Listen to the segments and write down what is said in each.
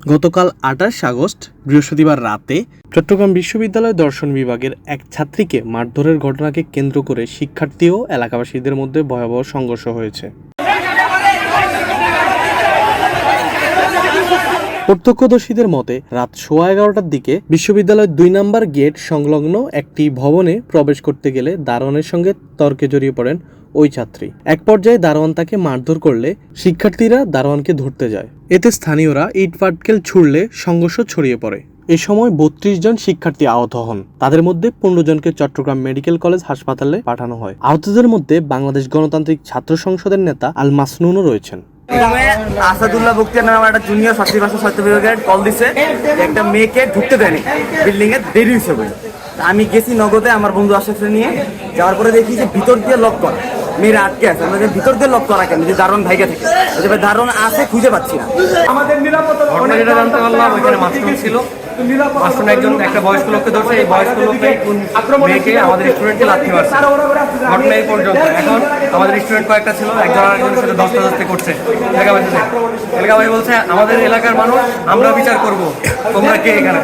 গতকাল আঠাশ আগস্ট, বৃহস্পতিবার রাতে চট্টগ্রাম বিশ্ববিদ্যালয় দর্শন বিভাগের এক ছাত্রীকে মারধরের ঘটনাকে কেন্দ্র করে শিক্ষার্থী ও এলাকাবাসীদের মধ্যে ভয়াবহ সংঘর্ষ হয়েছে। প্রত্যক্ষদর্শীদের মতে, রাত সোয়া এগারোটার দিকে বিশ্ববিদ্যালয়ের দুই নম্বর গেট সংলগ্ন একটি ভবনে প্রবেশ করতে গেলে দারোয়ানের সঙ্গে তর্কে জড়িয়ে পড়েন ওই ছাত্রী। এক পর্যায়ে দারোয়ান তাকে মারধর করলে শিক্ষার্থীরা দারোয়ানকে ধরতে যায়। এতে স্থানীয়রা ইট পাটকেল ছুড়লে সংঘর্ষ ছড়িয়ে পড়ে। এ সময় বত্রিশ জন শিক্ষার্থী আহত হন। তাদের মধ্যে পনেরো জনকে চট্টগ্রাম মেডিকেল কলেজ হাসপাতালে পাঠানো হয়। আহতদের মধ্যে বাংলাদেশ গণতান্ত্রিক ছাত্র সংসদের নেতা আল মাসনুনও রয়েছেন। প্রথমে আসাদুল্লাহ বক্তিয়ার নামে আমার একটা জুনিয়র ছাত্রী ভাষা স্বাস্থ্য বিভাগের কল দিছে যে একটা মেয়েকে ঢুকতে দেয়নি। বিল্ডিং এ দেরি হয়েছে বলে। আমি গেছি নগদে আমার বন্ধু আসে নিয়ে। যাওয়ার পরে দেখি যে ভিতর দিয়ে লক করা। মেয়েরা আটকে আছে। আমরা যে ভিতর দিয়ে লক করা কেন? যে দারুণ ভাইকে থাকে। ধারণ দারুণ আছে খুঁজে পাচ্ছি না। আমাদের নিরাপত্তা জানতে পারলাম ওইখানে ছিল। মাস্টার একজন একটা বয়স্ক লোককে ধরছে এই বয়স্ক লোককে মেয়েকে আমাদের স্টুডেন্টকে লাথি মারছে। ঘটনা এই পর্যন্ত। এখন আমাদের স্টুডেন্ট কয়েকটা ছিল একজন আরেকজনের সাথে দশটা দশটি করছে। এলাকাবাসীতে এলাকাবাসী বলছে আমাদের এলাকার মানুষ আমরা বিচার করব। তোমরা কে এখানে?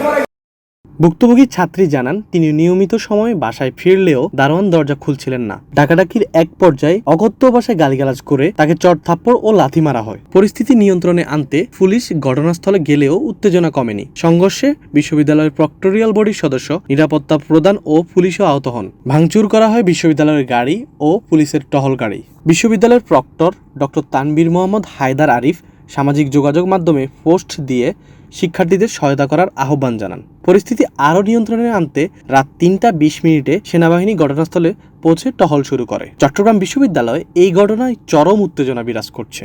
ভুক্তভোগী ছাত্রী জানান, তিনি নিয়মিত সময়ে বাসায় ফিরলেও দারোয়ান দরজা খুলছিলেন না। ডাকাডাকির এক পর্যায়ে অগত্য ভাষায় গালিগালাজ করে তাকে চট থাপ্পড় ও লাথি মারা হয়। পরিস্থিতি নিয়ন্ত্রণে আনতে পুলিশ ঘটনাস্থলে গেলেও উত্তেজনা কমেনি। সংঘর্ষে বিশ্ববিদ্যালয়ের প্রক্টোরিয়াল বডির সদস্য, নিরাপত্তা প্রদান ও পুলিশও আহত হন। ভাঙচুর করা হয় বিশ্ববিদ্যালয়ের গাড়ি ও পুলিশের টহল গাড়ি। বিশ্ববিদ্যালয়ের প্রক্টর ডক্টর তানবীর মোহাম্মদ হায়দার আরিফ সামাজিক যোগাযোগ মাধ্যমে পোস্ট দিয়ে শিক্ষার্থীদের সহায়তা করার আহ্বান জানান। পরিস্থিতি আরও নিয়ন্ত্রণে আনতে রাত তিনটা বিশ মিনিটে সেনাবাহিনী ঘটনাস্থলে পৌঁছে টহল শুরু করে। চট্টগ্রাম বিশ্ববিদ্যালয়ে এই ঘটনায় চরম উত্তেজনা বিরাজ করছে।